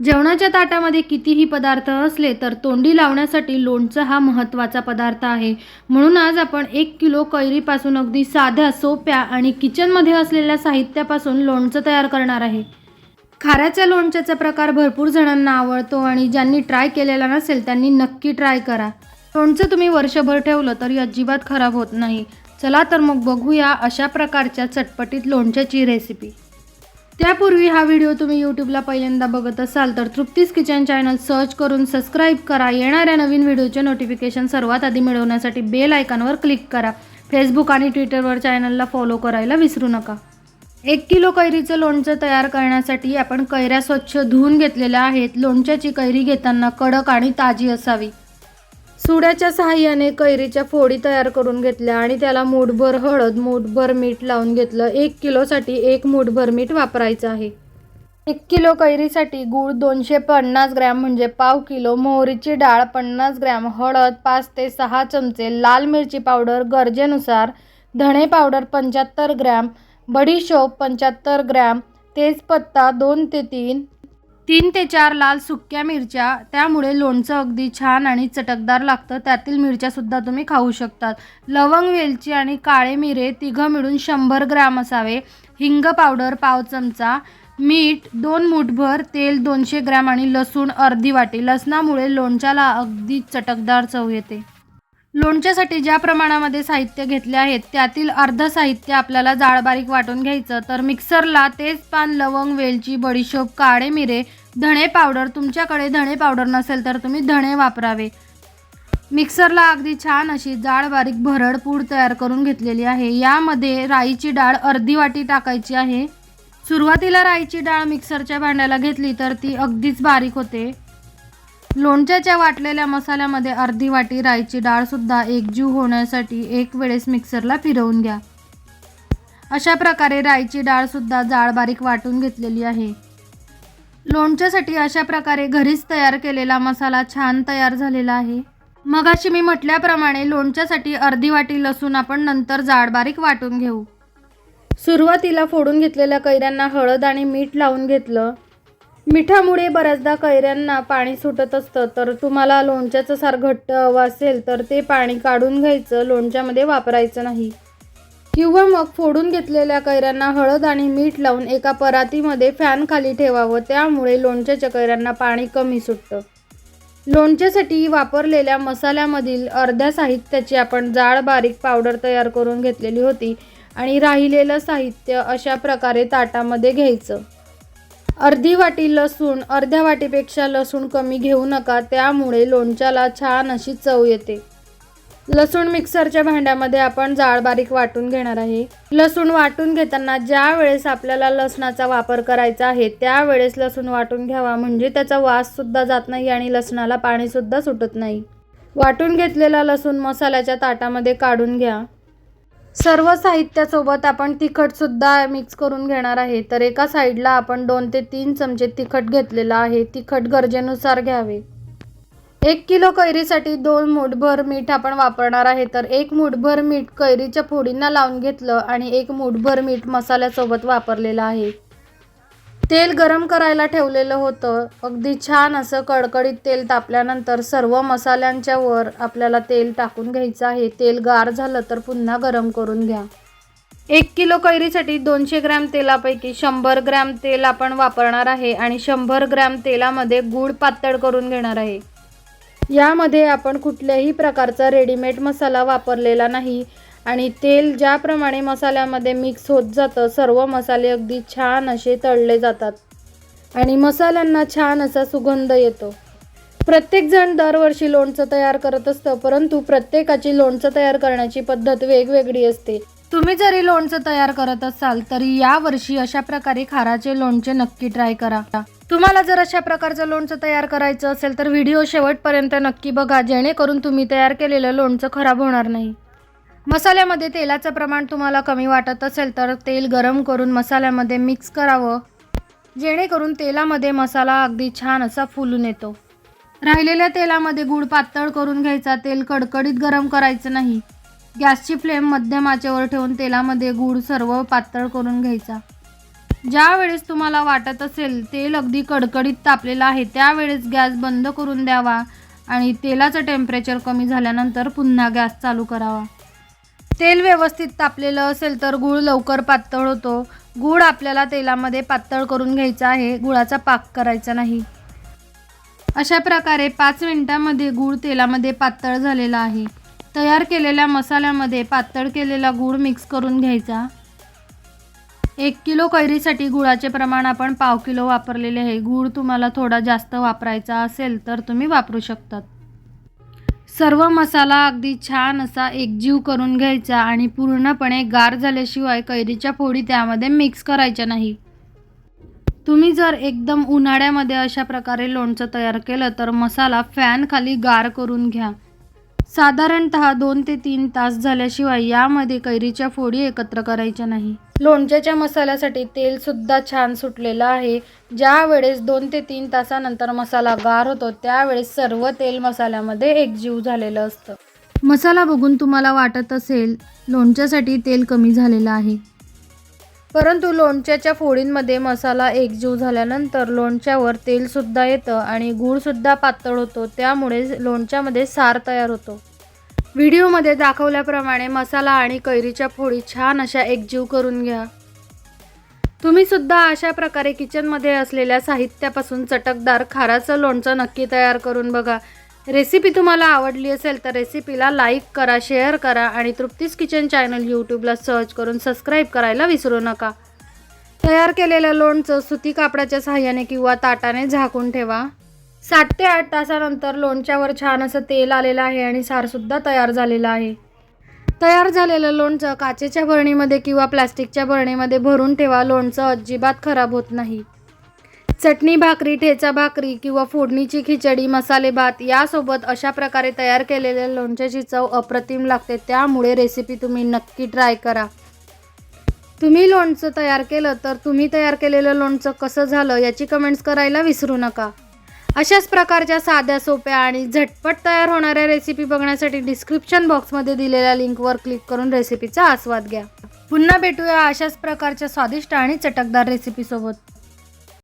जेवणाच्या ताटामध्ये कितीही पदार्थ असले तर तोंडी लावण्यासाठी लोणचं हा महत्त्वाचा पदार्थ आहे. म्हणून आज आपण एक किलो कैरीपासून अगदी साध्या सोप्या आणि किचनमध्ये असलेल्या साहित्यापासून लोणचं तयार करणार आहे. खाऱ्याच्या लोणच्याचा प्रकार भरपूर जणांना आवडतो आणि ज्यांनी ट्राय केलेला नसेल त्यांनी नक्की ट्राय करा. लोणचं तुम्ही वर्षभर ठेवलं तरी अजिबात खराब होत नाही. चला तर मग बघूया अशा प्रकारच्या चटपटीत लोणच्याची रेसिपी त्यापूर्वी हा व्हिडिओ तुम्ही यूट्यूबला पहिल्यांदा बघत असाल तर तृप्तीस किचन चॅनल सर्च करून सबस्क्राईब करा. येणाऱ्या नवीन व्हिडिओचे नोटिफिकेशन सर्वात आधी मिळवण्यासाठी बेल आयकॉनवर क्लिक करा. फेसबुक आणि ट्विटरवर चॅनलला फॉलो करायला विसरू नका. एक किलो कैरीचं लोणचं तयार करण्यासाठी आपण कैऱ्या स्वच्छ धुवून घेतलेल्या आहेत. लोणच्याची कैरी घेताना कडक आणि ताजी असावी. सुड्याच्या सहाय्याने कैरीच्या फोडी तयार करून घेतल्या आणि त्याला मूठभर हळद मूठभर मीठ लावून घेतलं. एक किलोसाठी एक मूठभर मीठ वापरायचं आहे. एक किलो कैरीसाठी गूळ दोनशे पन्नास ग्रॅम म्हणजे पाव किलो मोहरीची डाळ पन्नास ग्रॅम हळद पाच ते सहा चमचे लाल मिरची पावडर गरजेनुसार धणे पावडर पंच्याहत्तर ग्रॅम बडीशोप पंच्याहत्तर ग्रॅम तेजपत्ता दोन ते तीन तीन ते चार लाल सुक्या मिरच्या त्यामुळे लोणचं अगदी छान आणि चटकदार लागतं. त्यातील मिरच्यासुद्धा तुम्ही खाऊ शकतात. लवंग वेलची आणि काळे मिरे तिघं मिळून शंभर ग्रॅम असावे. हिंग पावडर पाव चमचा मीठ दोन मुठभर तेल दोनशे ग्रॅम आणि लसूण अर्धी वाटी. लसणामुळे लोणच्याला अगदी चटकदार चव येते. लोणच्यासाठी ज्या प्रमाणामध्ये साहित्य घेतले आहेत त्यातील अर्ध साहित्य आपल्याला जाळ बारीक वाटून घ्यायचं. तर मिक्सरला तेज पान लवंग वेलची बडीशोप काळे मिरे धणे पावडर तुमच्याकडे धणे पावडर नसेल तर तुम्ही धणे वापरावे. मिक्सरला अगदी छान अशी जाळ बारीक भरड पूड तयार करून घेतलेली आहे. यामध्ये राईची डाळ अर्धी वाटी टाकायची आहे. सुरुवातीला राईची डाळ मिक्सरच्या भांड्याला घेतली तर ती अगदीच बारीक होते. लोणच्याच्या वाटलेल्या मसाल्यामध्ये अर्धी वाटी राईची डाळसुद्धा एकजीव होण्यासाठी एक वेळेस मिक्सरला फिरवून घ्या. अशा प्रकारे राईची डाळसुद्धा जाळ बारीक वाटून घेतलेली आहे. लोणच्यासाठी अशा प्रकारे घरीच तयार केलेला मसाला छान तयार झालेला आहे. मगाशी मी म्हटल्याप्रमाणे लोणच्यासाठी अर्धी वाटी लसूण आपण नंतर जाड बारीक वाटून घेऊ. सुरुवातीला फोडून घेतलेल्या कैऱ्यांना हळद आणि मीठ लावून घेतलं. मिठामुळे बऱ्याचदा कैऱ्यांना पाणी सुटत असतं. तर तुम्हाला लोणच्याचं सार घट्ट हवं असेल तर ते पाणी काढून घ्यायचं लोणच्यामध्ये वापरायचं नाही. किंवा मग फोडून घेतलेल्या कैऱ्यांना हळद आणि मीठ लावून एका परातीमध्ये फॅन खाली ठेवावं. त्यामुळे लोणच्याच्या कैऱ्यांना पाणी कमी सुटतं. लोणच्यासाठी वापरलेल्या मसाल्यामधील अर्ध्या साहित्याची आपण जाड बारीक पावडर तयार करून घेतलेली होती आणि राहिलेलं साहित्य अशा प्रकारे ताटामध्ये घ्यायचं. अर्धी वाटी लसूण अर्ध्या वाटीपेक्षा लसूण कमी घेऊ नका त्यामुळे लोणच्याला छान अशी चव येते. लसूण मिक्सरच्या भांड्यामध्ये आपण जाळ बारीक वाटून घेणार आहे. लसूण वाटून घेताना ज्या वेळेस आपल्याला लसणाचा वापर करायचा आहे त्यावेळेस लसूण वाटून घ्यावा म्हणजे त्याचा वास सुद्धा जात नाही आणि लसणाला पाणी सुद्धा सुटत नाही. वाटून घेतलेला लसूण मसाल्याच्या ताटामध्ये काढून घ्या. सर्व साहित्यासोबत आपण तिखटसुद्धा मिक्स करून घेणार आहे. तर एका साईडला आपण दोन ते तीन चमचे तिखट घेतलेलं आहे. तिखट गरजेनुसार घ्यावे. एक किलो कैरीसाठी दोन मूठभर मीठ आपण वापरणार आहे. तर एक मूठभर मीठ कैरीच्या फोडींना लावून घेतलं आणि एक मूठभर मीठ मसाल्यासोबत वापरलेलं आहे. तेल गरम करायला ठेवलेलं होतं. अगदी छान असं कडकडीत तेल तापल्यानंतर सर्व मसाल्यांच्या वर आपल्याला तेल टाकून घ्यायचं आहे. तेल गार झालं तर पुन्हा गरम करून घ्या. एक किलो कैरीसाठी दोनशे ग्रॅम तेलापैकी शंभर ग्रॅम तेल आपण वापरणार आहे आणि शंभर ग्रॅम तेलामध्ये गूळ पातळ करून घेणार आहे. यामध्ये आपण कुठल्याही प्रकारचा रेडीमेड मसाला वापरलेला नाही. आणि तेल ज्याप्रमाणे मसाल्यामध्ये मिक्स होत जातं सर्व मसाले अगदी छान असे तळले जातात. आणि मसाल्यांना छान असा सुगंध येतो. प्रत्येकजण दरवर्षी लोणचं तयार करत असतं परंतु प्रत्येकाची लोणचं तयार करण्याची पद्धत वेगवेगळी असते. तुम्ही जरी लोणचं तयार करत असाल तरी यावर्षी अशा प्रकारे खाराचे लोणचे नक्की ट्राय करा. तुम्हाला जर अशा प्रकारचं लोणचं तयार करायचं असेल तर व्हिडिओ शेवटपर्यंत नक्की बघा जेणेकरून तुम्ही तयार केलेलं लोणचं खराब होणार नाही. मसाल्यामध्ये तेलाचं प्रमाण तुम्हाला कमी वाटत असेल तर तेल गरम करून मसाल्यामध्ये मिक्स करावं. जेणेकरून तेलामध्ये मसाला अगदी छान असा फुलून येतो. राहिलेल्या तेलामध्ये गूळ पातळ करून घ्यायचा तेल कडकडीत गरम करायचं नाही. गॅसची फ्लेम मध्यम आचेवर ठेवून तेलामध्ये गूळ सर्व पातळ करून घ्यायचा. ज्यावेळेस तुम्हाला वाटत असेल तेल अगदी कडकडीत तापलेलं आहे त्यावेळेस गॅस बंद करून द्यावा आणि तेलाचं टेम्परेचर कमी झाल्यानंतर पुन्हा गॅस चालू करावा. तेल व्यवस्थित तापलेलं असेल तर गूळ लवकर पातळ होतो. गूळ आपल्याला तेलामध्ये पातळ करून घ्यायचा आहे. गुळाचा पाक करायचा नाही. अशा प्रकारे पाच मिनिटांमध्ये गूळ तेलामध्ये पातळ झालेला आहे. तयार केलेल्या मसाल्यामध्ये पातळ केलेला गूळ मिक्स करून घ्यायचा. एक किलो कैरीसाठी गुळाचे प्रमाण आपण पाव किलो वापरलेले आहे. गूळ तुम्हाला थोडा जास्त वापरायचा असेल तर तुम्ही वापरू शकतात. सर्व मसाला अगदी छान असा एकजीव करून घ्यायचा आणि पूर्णपणे गार झाल्याशिवाय कैरीच्या फोडी त्यामध्ये मिक्स करायच्या नाही. तुम्ही जर एकदम उन्हाळ्यामध्ये अशा प्रकारे लोणचं तयार केलं तर मसाला फॅन खाली गार करून घ्या. साधारणत दोन ते तीन तास झाल्याशिवाय यामध्ये कैरीच्या फोडी एकत्र करायच्या नाही. लोणच्याच्या मसाल्यासाठी तेलसुद्धा छान सुटलेलं आहे. ज्या वेळेस दोन ते तीन तासानंतर मसाला गार होतो त्यावेळेस सर्व तेल मसाल्यामध्ये एकजीव झालेलं असतं. मसाला बघून तुम्हाला वाटत असेल लोणच्यासाठी तेल कमी झालेलं आहे. परंतु लोणच्याच्या फोडींमध्ये मसाला एकजीव झाल्यानंतर लोणच्यावर तेलसुद्धा येतं आणि गूळसुद्धा पातळ होतो. त्यामुळे लोणच्यामध्ये सार तयार होतो. व्हिडिओमध्ये दाखवल्याप्रमाणे मसाला आणि कैरीच्या फोडी छान अशा एकजीव करून घ्या. तुम्हीसुद्धा अशा प्रकारे किचनमध्ये असलेल्या साहित्यापासून चटकदार खाराचं लोणचं नक्की तयार करून बघा. रेसिपी तुम्हाला आवडली असेल तर रेसिपीला लाईक करा शेअर करा आणि तृप्तीस किचन चॅनल यूट्यूबला सर्च करून सबस्क्राईब करायला विसरू नका. तयार केलेलं लोणचं सुती कापडाच्या सहाय्याने किंवा ताटाने झाकून ठेवा. सात ते आठ तासानंतर लोणच्यावर छान असं तेल आलेलं आहे आणि सारसुद्धा तयार झालेलं आहे. तयार झालेलं लोणचं काचेच्या भरणीमध्ये किंवा प्लॅस्टिकच्या भरणीमध्ये भरून ठेवा. लोणचं अजिबात खराब होत नाही. चटणी भाकरी ठेचा भाकरी किंवा फोडणीची खिचडी मसाले भात यासोबत अशा प्रकारे तयार केलेल्या लोणच्याची चव अप्रतिम लागते. त्यामुळे रेसिपी तुम्ही नक्की ट्राय करा. तुम्ही लोणचं तयार केलं तर तुम्ही तयार केलेलं लोणचं कसं झालं याची कमेंट्स करायला विसरू नका. अशाच प्रकारच्या साध्या सोप्या आणि झटपट तयार होणाऱ्या रेसिपी बघण्यासाठी डिस्क्रिप्शन बॉक्समध्ये दिलेल्या लिंकवर क्लिक करून रेसिपीचा आस्वाद घ्या. पुन्हा भेटूया अशाच प्रकारच्या स्वादिष्ट आणि चटकदार रेसिपीसोबत